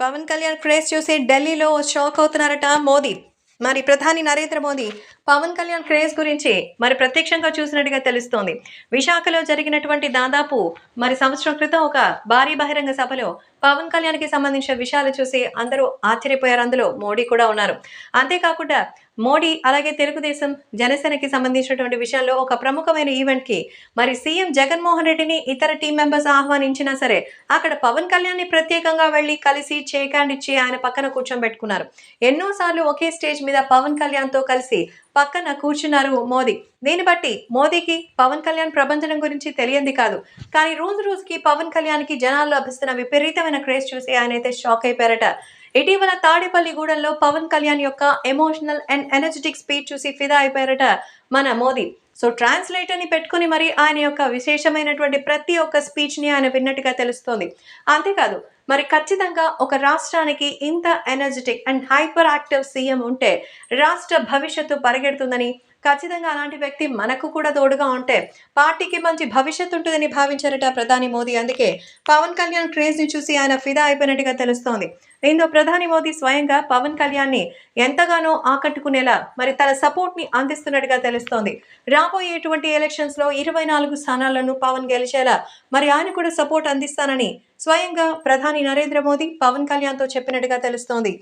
Pawan Kalyan craze చూసి ఢిల్లీలో shock అవుతున్నారట Modi. మరి ప్రధాని నరేంద్ర మోదీ పవన్ కళ్యాణ్ క్రేజ్ గురించి మరి ప్రత్యక్షంగా చూసినట్టుగా తెలుస్తోంది. విశాఖలో జరిగినటువంటి దాదాపు మరి సంవత్సరం క్రితం ఒక భారీ బహిరంగ సభలో పవన్ కళ్యాణ్కి సంబంధించిన విషయాలు చూసి అందరూ ఆశ్చర్యపోయారు. అందులో మోడీ కూడా ఉన్నారు. అంతేకాకుండా మోడీ అలాగే తెలుగుదేశం జనసేనకి సంబంధించినటువంటి విషయాల్లో ఒక ప్రముఖమైన ఈవెంట్కి మరి సీఎం జగన్మోహన్ రెడ్డిని ఇతర టీం మెంబర్స్ ఆహ్వానించినా సరే అక్కడ పవన్ కళ్యాణ్ని ప్రత్యేకంగా వెళ్ళి కలిసి చేకాండిచ్చి ఆయన పక్కన కూర్చోబెట్టుకున్నారు. ఎన్నోసార్లు ఒకే స్టేజ్ మీద పవన్ కళ్యాణ్తో కలిసి పక్కన కూర్చున్నారు మోదీ. దీన్ని బట్టి మోదీకి పవన్ కళ్యాణ్ ప్రభంజనం గురించి తెలియంది కాదు. కానీ రోజు రోజుకి పవన్ కళ్యాణ్కి జనాల్లో లభిస్తున్న విపరీతమైన క్రేజ్ చూసి ఆయన అయితే షాక్ అయిపోయారట. ఇటీవల తాడేపల్లిగూడెంలో పవన్ కళ్యాణ్ యొక్క ఎమోషనల్ అండ్ ఎనర్జెటిక్ స్పీచ్ చూసి ఫిదా అయిపోయారట మన మోదీ. సో ట్రాన్స్లేటర్ని పెట్టుకుని మరి ఆయన యొక్క విశేషమైనటువంటి ప్రతి ఒక్క స్పీచ్ని ఆయన విన్నట్టుగా తెలుస్తోంది. అంతేకాదు మరి ఖచ్చితంగా ఒక రాష్ట్రానికి ఇంత energetic and hyperactive CM ఉంటే రాష్ట్ర భవిష్యత్తు పరిగెడుతుందని ఖచ్చితంగా అలాంటి వ్యక్తి మనకు కూడా తోడుగా ఉంటే పార్టీకి మంచి భవిష్యత్తు ఉంటుందని భావించారట ప్రధాని మోదీ. అందుకే పవన్ కళ్యాణ్ క్రేజ్ని చూసి ఆయన ఫిదా అయిపోయినట్టుగా తెలుస్తోంది. దీంతో ప్రధాని మోదీ స్వయంగా పవన్ కళ్యాణ్ని ఎంతగానో ఆకట్టుకునేలా మరి తన సపోర్ట్ని అందిస్తున్నట్టుగా తెలుస్తోంది. రాబోయేటువంటి ఎలక్షన్స్లో ఇరవై నాలుగు స్థానాలను పవన్ గెలిచేలా మరి ఆయన కూడా సపోర్ట్ అందిస్తానని స్వయంగా ప్రధాని నరేంద్ర మోదీ పవన్ కళ్యాణ్తో చెప్పినట్టుగా తెలుస్తోంది.